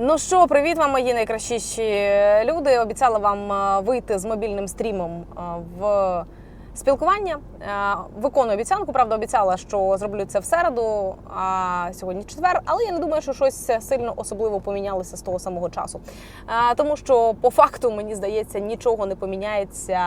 Ну що, привіт вам, мої найкращіші люди. Обіцяла вам е, вийти з мобільним стрімом е, в спілкування. Е, Виконую обіцянку. Правда, обіцяла, що зроблю це в середу, а сьогодні четвер. Але я не думаю, що щось сильно особливо помінялося з того самого часу. Е, Тому що по факту мені здається, нічого не поміняється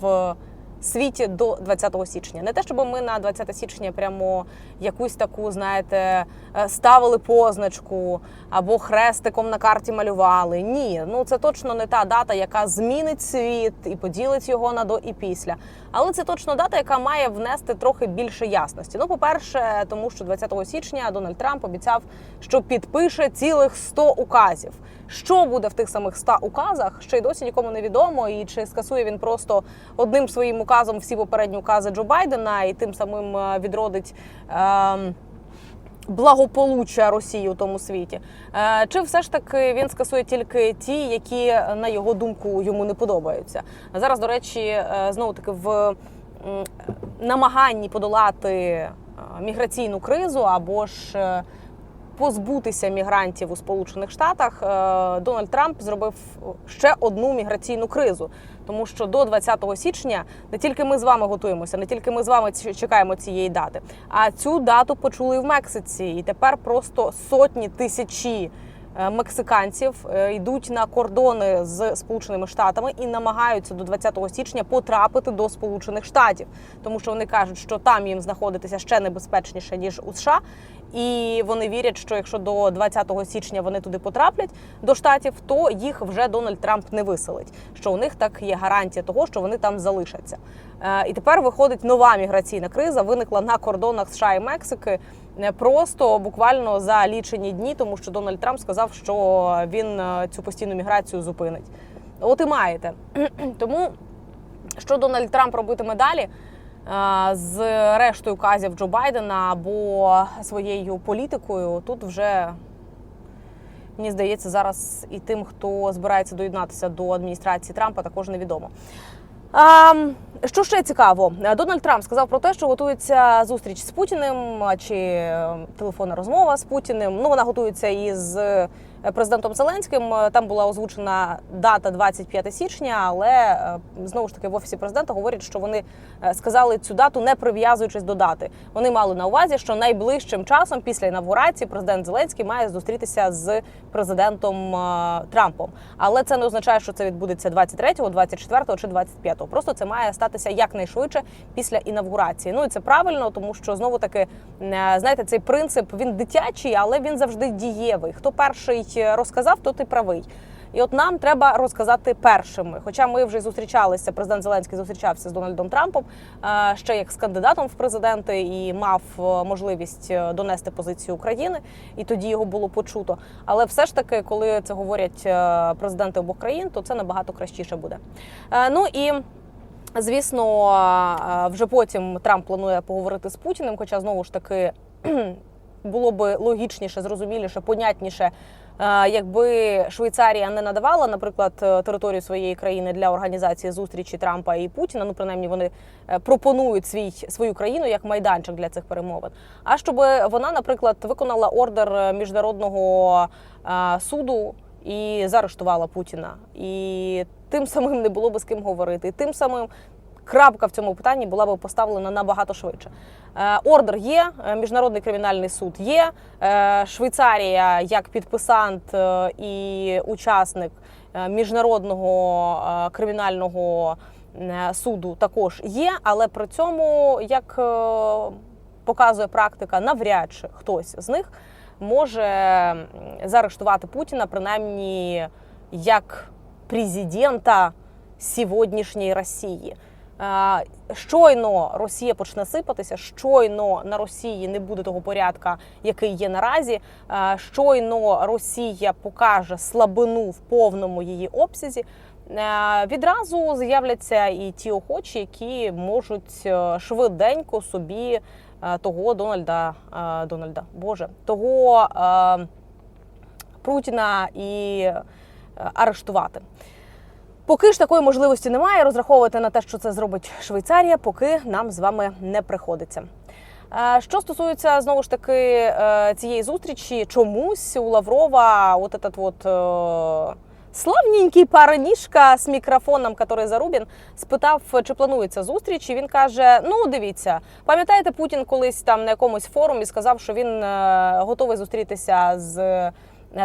в. Світі до 20 січня, не те, щоб ми на 20 січня прямо якусь таку, знаєте, е, ставили позначку або хрестиком на карті малювали. Ні, ну це точно не та дата, яка змінить світ і поділить його на до і після. Але це точно дата, яка має внести трохи більше ясності. Ну, по-перше, тому що 20 січня Дональд Трамп обіцяв, що підпише цілих 100 указів. Що буде в тих самих 100 указах, ще й досі нікому не відомо, і чи скасує він просто одним своїм указом всі попередні укази Джо Байдена і тим самим е, відродить. ем, Благополуччя Росії у тому світі, Е, чи все ж таки він скасує тільки ті, які на його думку йому не подобаються? Зараз, до речі, е, знову таки в намаганні подолати е, міграційну кризу або ж е, позбутися мігрантів у Сполучених Штатах, е, Дональд Трамп зробив ще одну міграційну кризу. Тому що до 20 січня не тільки ми з вами готуємося, не тільки ми з вами чекаємо цієї дати, а цю дату почули в Мексиці, і тепер просто сотні тисячі мексиканців е, йдуть на кордони з Сполученими Штатами і намагаються до 20 січня потрапити до Сполучених Штатів, тому що вони кажуть, що там їм знаходитися ще небезпечніше ніж у США. І вони вірять, що якщо до 20 січня вони туди потраплять до штатів, то їх вже Дональд Трамп не виселить. Що у них так є гарантія того, що вони там залишаться. Е, І тепер виходить нова міграційна криза. Виникла на кордонах США і Мексики е, просто буквально за лічені дні, тому що Дональд Трамп сказав, що він е, цю постійну міграцію зупинить. От і маєте. Тому що Дональд Трамп робитиме далі е, з рештою указів Джо Байдена або своєю політикою, тут вже мені здається, зараз і тим, хто збирається доєднатися до адміністрації Трампа, також невідомо. А, що ще цікаво, Дональд Трамп сказав про те, що готується зустріч з Путіним чи е, телефонна розмова з Путіним. Ну вона готується із е, президентом Зеленським. Е, Там була озвучена дата 25 січня, але знову ж таки в офісі президента говорять, що вони сказали цю дату не прив'язуючись до дати. Вони мали на увазі, що найближчим часом після інавгурації президент Зеленський має зустрітися з президентом Трампом. Але це не означає, що це відбудеться 23, 24 чи 25. Просто це має статися якнайшвидше після інавгурації. Ну і це правильно, тому що знову таки е, знаєте, цей принцип він дитячий, але він завжди дієвий. Хто перший розказав, то ти правий. І от нам треба розказати першими. Хоча ми вже зустрічалися, президент Зеленський зустрічався з Дональдом Трампом е, ще як з кандидатом в президенти і мав е, можливість е, донести позицію України, і тоді його було почуто. Але все ж таки, коли це говорять е, президенти обох країн, то це набагато кращіше буде. Е, Ну і Звісно, вже потім Трамп планує поговорити з Путіним, хоча знову ж таки було би логічніше, зрозуміліше, понятніше, якби Швейцарія не надавала, наприклад, е, територію своєї країни для організації зустрічі Трампа і Путіна. Ну, принаймні, вони е, пропонують свій свою країну як майданчик для цих перемовин. А щоб вона, наприклад, виконала ордер е, міжнародного суду і заарештувала Путіна. І тим самим не було би з ким говорити. І тим самим крапка в цьому питанні була би поставлена набагато швидше. Е, Ордер є, е, міжнародний кримінальний суд є. е, Швейцарія як підписант і учасник міжнародного кримінального суду також є, але при цьому, як показує практика, навряд чи хтось з них може заарештувати Путіна, принаймні як президента сьогоднішньої Росії. Щойно Росія почне сипатися, щойно на Росії не буде того порядка, який є наразі. Щойно Росія покаже слабину в повному її обсязі. Відразу з'являться і ті охочі, які можуть е, швиденько собі того Дональда е, Дональда, Боже, того е, Путіна і е, арештувати. Поки ж такої можливості немає, розраховувати на те, що це зробить Швейцарія, поки нам з вами не приходиться. Е, Що стосується знову ж таки е, цієї зустрічі, чомусь у Лаврова от этот вот е, славненький парнішка з мікрофоном, який Зарубін, спитав, чи планується зустріч. І він каже: Ну, дивіться, пам'ятаєте, Путін колись там на якомусь форумі сказав, що він е, готовий зустрітися з. е,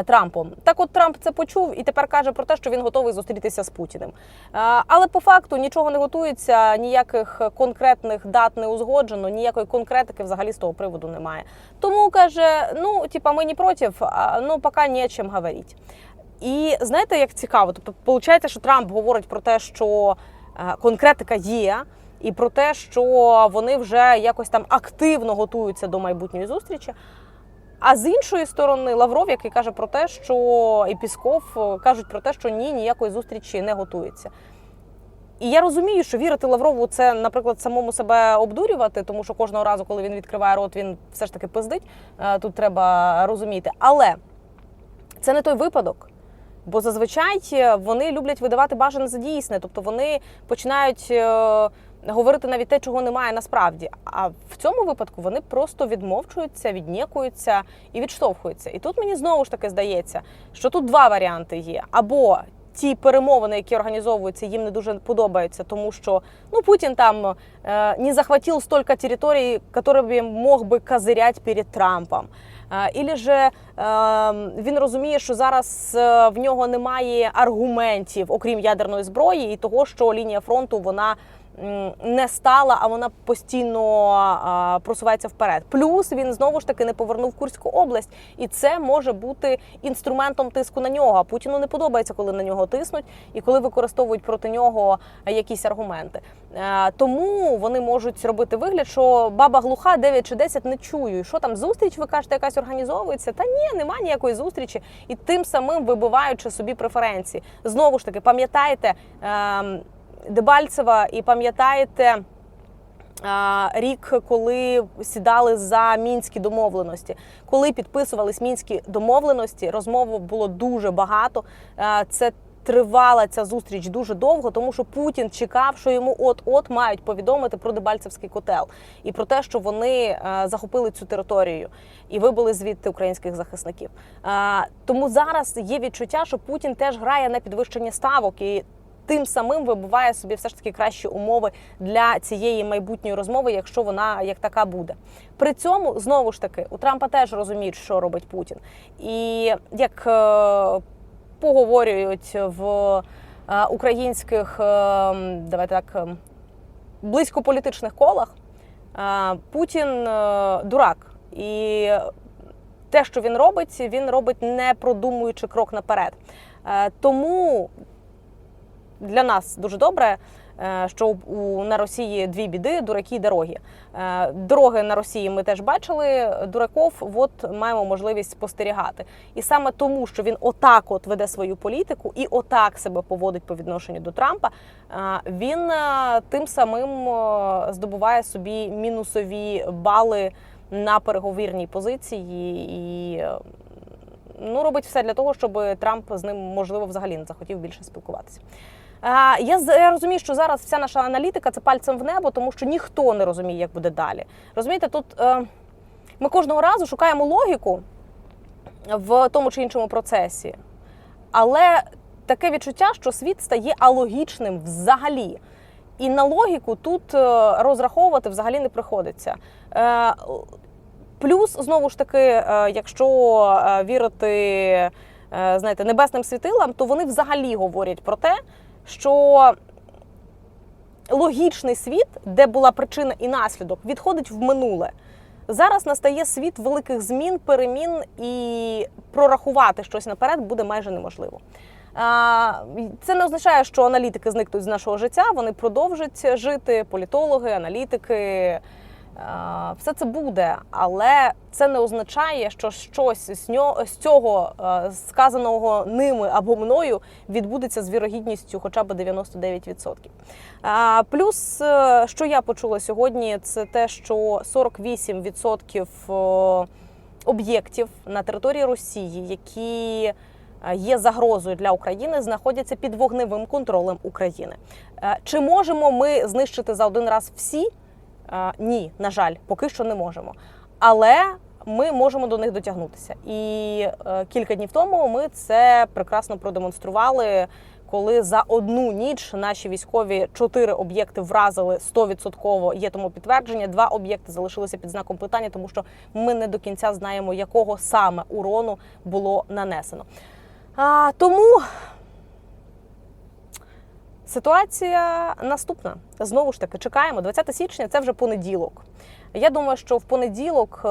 Трампом так, от Трамп це почув і тепер каже про те, що він готовий зустрітися з Путіним. Е, Але по факту нічого не готується, ніяких конкретних дат не узгоджено, ніякої конкретики взагалі з того приводу немає. Тому каже: ну типа ми не проти, ну поки не о чим говорити. І знаєте, як цікаво, тобто виходить, що Трамп говорить про те, що е, конкретика є, і про те, що вони вже якось там активно готуються до майбутньої зустрічі. А з іншої сторони, Лавров, який каже про те, що і Пісков е, кажуть про те, що ні, ніякої зустрічі не готується. І я розумію, що вірити Лаврову це, наприклад, самому себе обдурювати, тому що кожного разу, коли він відкриває рот, він все ж таки пиздить. Е, Тут треба розуміти. Але це не той випадок. Бо зазвичай е, вони люблять видавати бажане за дійсне, тобто вони починають е, говорити навіть те, чого немає насправді. А в цьому випадку вони просто відмовчуються, віднікуються і відштовхуються. І тут мені знову ж таки здається, що тут два варіанти є: або ті перемовини, які організовуються, їм не дуже подобаються, тому що ну Путін там е, не захватив стільки територій, якими мог би козирять перед Трампом. Е, Ілі же він розуміє, що зараз е, в нього немає аргументів, окрім ядерної зброї, і того, що лінія фронту вона не стала, а вона постійно просувається вперед. Плюс він знову ж таки не повернув Курську область, і це може бути інструментом тиску на нього. Путіну не подобається, коли на нього тиснуть і коли використовують проти нього якісь аргументи. Е, Тому вони можуть робити вигляд, що баба глуха 9 чи 10 не чую. Що там зустріч? Ви кажете, якась організовується? Та ні, нема ніякої зустрічі, і тим самим вибиваючи собі преференції. Знову ж таки, пам'ятаєте ем, Дебальцева і пам'ятаєте. Рік, коли сідали за мінські домовленості, коли підписувались мінські домовленості, розмов було дуже багато. Це тривала ця зустріч дуже довго, тому що Путін чекав, що йому от-от мають повідомити про Дебальцевський котел і про те, що вони захопили цю територію і вибили звідти українських захисників. Тому зараз є відчуття, що Путін теж грає на підвищення ставок і. Тим самим вибиває собі все ж таки кращі умови для цієї майбутньої розмови, якщо вона як така буде. При цьому знову ж таки у Трампа теж розуміють, що робить Путін, і як е, поговорюють в е, українських е, давайте так е, близькополітичних колах, Путін дурак і. Те, що він робить, він робить не продумуючи крок наперед. Тому для нас дуже добре, е, що у на Росії дві біди дураки і дороги. Е, Дороги на Росії ми теж бачили. Дураков от маємо можливість спостерігати. І саме тому, що він отак от веде свою політику і отак себе поводить по відношенню до Трампа, е, він тим самим здобуває собі мінусові бали на переговірній позиції і. Ну, робить все для того, щоб Трамп з ним можливо взагалі не захотів більше спілкуватися. Я, розумію, що зараз вся наша аналітика це пальцем в небо, тому що ніхто не розуміє, як буде далі. Розумієте, тут е, ми кожного разу шукаємо логіку в тому чи іншому процесі, але таке відчуття, що світ стає алогічним взагалі. І на логіку тут е, розраховувати взагалі не приходиться. Е, Плюс, знову ж таки, якщо вірити знаєте, небесним світилам, то вони взагалі говорять про те, що логічний світ, де була причина і наслідок, відходить в минуле. Зараз настає світ великих змін, перемін, і прорахувати щось наперед буде майже неможливо. Це не означає, що аналітики зникнуть з нашого життя. Вони продовжать жити, політологи, аналітики. А, Все це буде, але це не означає, що щось з нього з цього е, сказаного ними або мною відбудеться з вірогідністю хоча б 99%. А, Плюс, е, що я почула сьогодні, це те, що 48% е, об'єктів на території Росії, які е, є загрозою для України, знаходяться під вогневим контролем України. Е, Чи можемо ми знищити за один раз всі? Ні, на жаль, поки що не можемо. Але ми можемо до них дотягнутися. І е, кілька днів тому ми це прекрасно продемонстрували, коли за одну ніч наші військові чотири об'єкти вразили 100%, Є тому підтвердження. Два об'єкти залишилися під знаком питання, тому що ми не до кінця знаємо, якого саме урону було нанесено. А, тому Ситуація наступна. Знову ж таки, чекаємо. 20 січня це вже понеділок. Я думаю, що в понеділок е,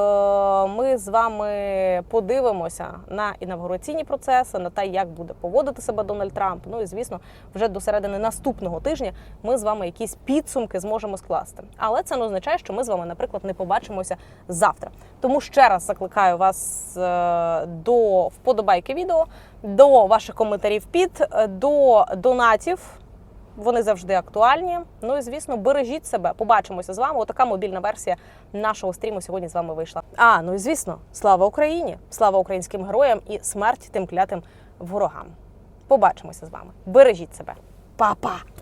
ми з вами подивимося на інавгураційні процеси, на те, як буде поводити себе Дональд Трамп. Ну і звісно, вже до середини наступного тижня ми з вами якісь підсумки зможемо скласти. Але це не означає, що ми з вами, наприклад, не побачимося завтра. Тому ще раз закликаю вас е, до вподобайки відео, до ваших коментарів під, е, до донатів. Вони завжди актуальні. Ну і звісно, бережіть себе. Побачимося з вами. Отака мобільна версія нашого стріму сьогодні з вами вийшла. А ну і звісно, слава Україні! Слава українським героям і смерть тим клятим ворогам. Побачимося з вами. Бережіть себе, Па-па!